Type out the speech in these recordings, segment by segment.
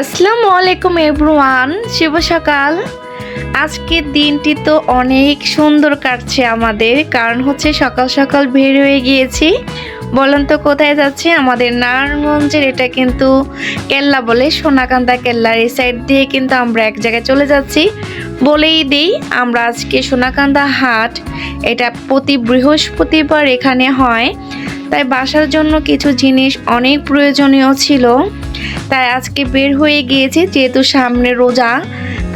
আসসালামু আলাইকুম এভরিওয়ান, শুভ সকাল। আজকের দিনটি তো অনেক সুন্দর কাটছে আমাদের, কারণ হচ্ছে সকাল সকাল বের হয়ে গিয়েছি। বলেন তো কোথায় যাচ্ছে? আমাদের নারায়ণগঞ্জের, এটা কিন্তু কেল্লা বলে, সোনাকান্দা কেল্লার এই সাইড দিয়ে কিন্তু আমরা এক জায়গায় চলে যাচ্ছি। বলেই দিই, আমরা আজকে সোনাকান্দা হাট, এটা প্রতি বৃহস্পতিবার এখানে হয়। তাই বাসার জন্য কিছু জিনিস অনেক প্রয়োজনীয় ছিল। তাই আজকে বের হয়ে গিয়েছি, যেহেতু সামনে রোজা,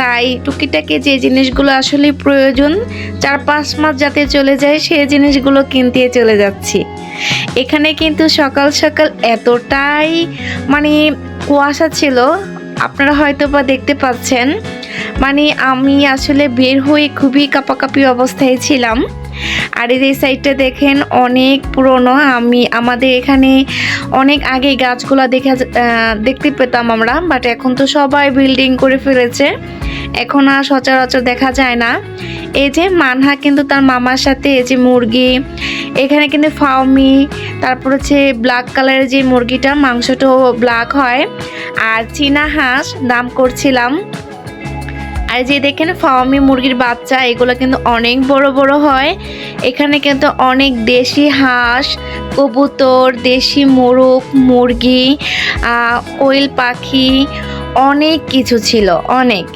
তাই টুকিটাকে যে জিনিসগুলো আসলে প্রয়োজন, চার পাঁচ মাস যাতে চলে যায় সেই জিনিসগুলো কিনতে চলে যাচ্ছি। এখানে কিন্তু সকাল সকাল এতটাই মানে কুয়াশা ছিল, আপনারা হয়তো বা দেখতে পাচ্ছেন। মানে আমি আসলে বের হয়ে খুবই কাপাকাপি অবস্থায় ছিলাম। আর এই সাইডটা দেখেন, অনেক পুরনো। আমি, আমাদের এখানে অনেক আগে গাছগুলো দেখা দেখতে পেতাম আমরা বাট এখন তো সবাই বিল্ডিং করে ফেলেছে। এখন আর সচরাচর দেখা যায় না। এই যে মানহা কিন্তু তার মামার সাথে এই যে মুরগি, এখানে কিন্তু ফাউমি তারপর হচ্ছে ব্ল্যাক কালারের যে মুরগিটা মাংসটাও ব্ল্যাক হয়। আর চীনা হাঁস দাম করছিলাম আর যে দেখেন ফার্মি মুরগির বাচ্চা, এগুলো কিন্তু অনেক বড় বড় হয়। এখানে কিন্তু অনেক দেশি হাঁস, কবুতর, দেশি মোরগ, মুরগি কোয়েল পাখি, অনেক কিছু ছিল, অনেক।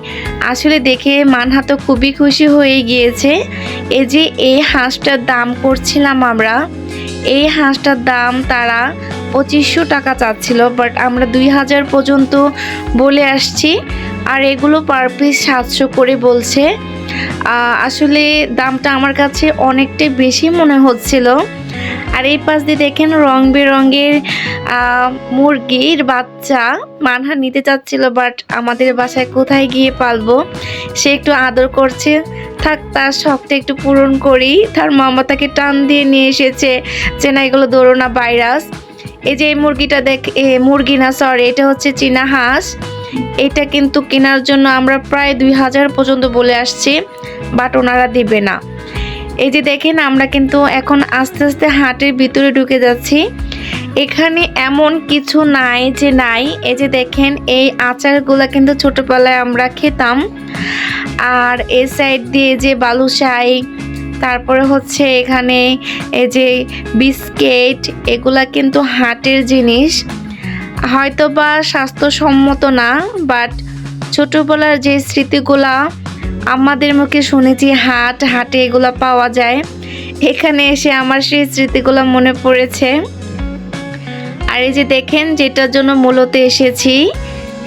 আসলে দেখে মানহা তো খুবই খুশি হয়ে গিয়েছে। এই যে এই হাঁসটার দাম করছিলাম আমরা, এই হাঁসটার দাম তারা পঁচিশশো টাকা চাচ্ছিল বাট আমরা দুই হাজার পর্যন্ত বলে আসছি। আর এগুলো পার পিস সাতশো করে বলছে। আসলে দামটা আমার কাছে অনেকটাই বেশি মনে হচ্ছিল। আর এই পাশ দিয়ে দেখেন রং বেরঙের মুরগির বাচ্চা মানহা নিতে চাচ্ছিল বাট আমাদের বাসায় কোথায় গিয়ে পালবো? সে একটু আদর করছে। থাক, তার শখটা একটু পূরণ করি। তার মামা তাকে টান দিয়ে নিয়ে এসেছে যে, না, এগুলো দৌড়োনা ভাইরাস এই যে এই মুরগিটা দেখ এ, মুরগি না সরি এটা হচ্ছে চীনা হাঁস। এটা কিন্তু কেনার জন্য আমরা প্রায় দুই হাজার পর্যন্ত বলে আসছি বাট ওনারা দেবে না। এই যে দেখেন আমরা কিন্তু এখন আস্তে আস্তে হাটের ভিতরে ঢুকে যাচ্ছি। এখানে এমন কিছু নাই যে নাই। এই যে দেখেন এই আচারগুলো কিন্তু ছোটোবেলায় আমরা খেতাম। আর এই সাইড দিয়ে যে বালুশাই তারপরে হচ্ছে এখানে এই যে বিস্কিট, এগুলা কিন্তু হাটের জিনিস। হয়তো বা স্বাস্থ্যসম্মত না বাট ছোটোবেলার যে স্মৃতিগুলা আমাদের মুখে শুনেছি, হাট, হাটে এগুলো পাওয়া যায়। এখানে এসে আমার সেই স্মৃতিগুলো মনে পড়েছে। আর এই যে দেখেন, যেটার জন্য মূলত এসেছি,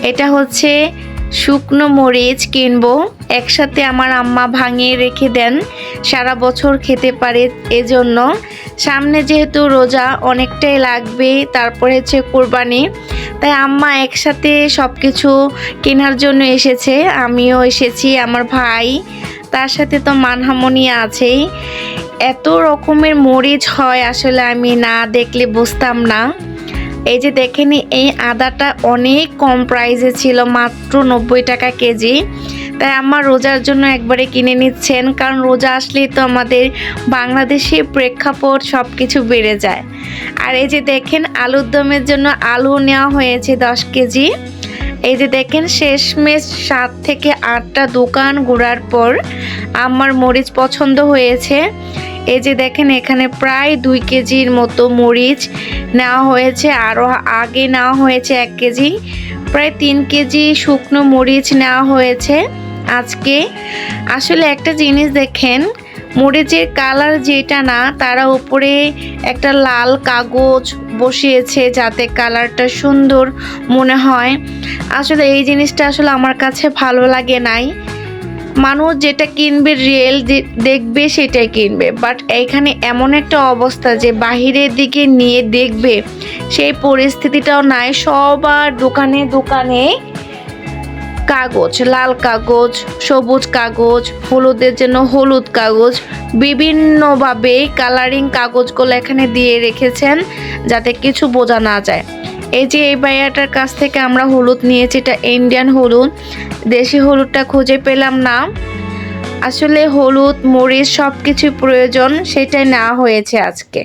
এটা হচ্ছে শুকনো মরিচ কিনবো, একসাথে আমার আম্মা ভাঙিয়ে রেখে দেন। সারা বছর খেতে পারে এজন্য। সামনে যেহেতু রোজা অনেকটাই লাগবে, তারপরে হচ্ছে কোরবানি। তাই আম্মা একসাথে সব কিছু কেনার জন্য এসেছে, আমিও এসেছি, আমার ভাই, তার সাথে তো মানহামনি আছেই। এত রকমের মরিচ হয় আসলে আমি না দেখলে বুঝতাম না। এই যে দেখেনি, এই আদাটা অনেক কম প্রাইসে ছিল, মাত্র নব্বই টাকা কেজি। তাই আমার রোজার জন্য একবারে কিনে নিচ্ছেন, কারণ রোজা আসলেই তো আমাদের বাংলাদেশে প্রেক্ষাপট সব কিছু বেড়ে যায়। আর এই যে দেখেন, আলুর দমের জন্য আলু নেওয়া হয়েছে দশ কেজি। এই যে দেখেন, শেষমেশ সাত থেকে আটটা দোকান ঘোরার পর আমার মরিচ পছন্দ হয়েছে। এই যে দেখেন, এখানে প্রায় দুই কেজির মতো মরিচ নেওয়া হয়েছে আরও আগে নেওয়া হয়েছে এক কেজি। প্রায় তিন কেজি শুকনো মরিচ নেওয়া হয়েছে। আজকে আসলে একটা জিনিস দেখেন মরিচের কালার যেটা না, তারা উপরে একটা লাল কাগজ বসিয়েছে যাতে কালারটা সুন্দর মনে হয়। আসলে এই জিনিসটা আসলে আমার কাছে ভালো লাগে নাই। মানুষ যেটা কিনবে রিয়েল দেখবে সেটাই কিনবে। বাট এইখানে এমন একটা অবস্থা যে বাহিরের দিকে নিয়ে দেখবে, সেই পরিস্থিতিটাও নাই। সবার দোকানে দোকানে কাগজ, লাল কাগজ, সবুজ কাগজ, হলুদের জন্য হলুদ কাগজ, বিভিন্নভাবে কালারিং কাগজগুলো এখানে দিয়ে রেখেছেন যাতে কিছু বোঝা না যায়। এই যে এই ভাইয়াটার কাছ থেকে আমরা হলুদ নিয়েছি, এটা ইন্ডিয়ান হলুদ, দেশি হলুদটা খুঁজে পেলাম না। আসলে হলুদ, মরিচ সব কিছু প্রয়োজন, সেটাই নেওয়া হয়েছে আজকে।